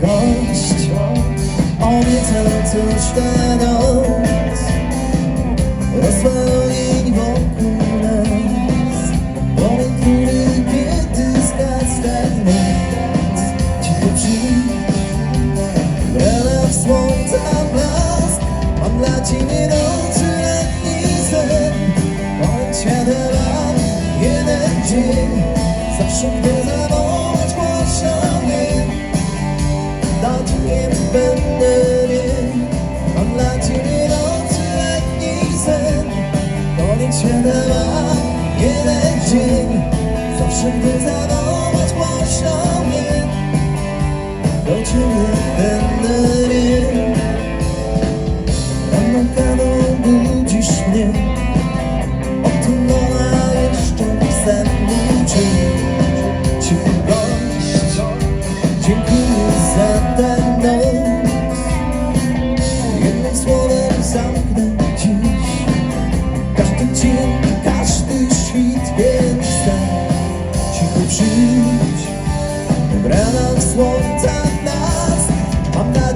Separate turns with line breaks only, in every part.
gość Obiecał coś na noc Rozwalili wokół nas Moment, który kiedy zgasł tak noc Cicho przyjdź Rana słońca blask Mam dla ciebie nocy letni sen. Moment świata mam jeden dzień Zawsze gdy zawołać będę wiem Mam dla ciebie nocy letni sen. Koniec świata mam jeden dzień. Zawsze gdy zawołać głośno mnie Do ciebie będę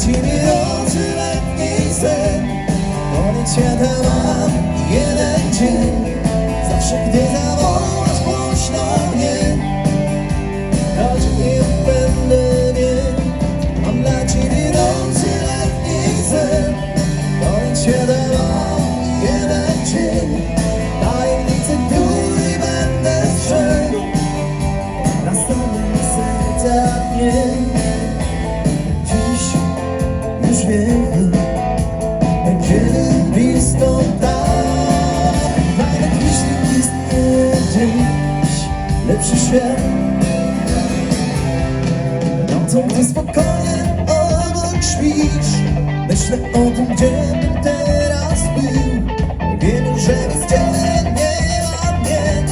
Ciebie nocy letni sen. Koniec świata mam jeden dzień. Zawsze gdy zawołasz głośno mnie Do ciebie lepszy świat. Nocą, gdy spokojnie obok śpisz. Myślę o tym, gdzie bym teraz był. Wiem, że bez ciebie nie ma mnie.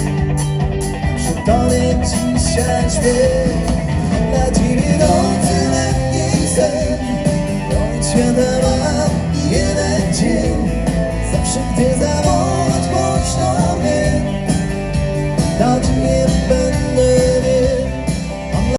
Że to nie dzisiaj śpię Dla ciebie nocy letniej sen Koniec świata ma jeden dzień. Zawsze, gdy zawołać można mnie. Dać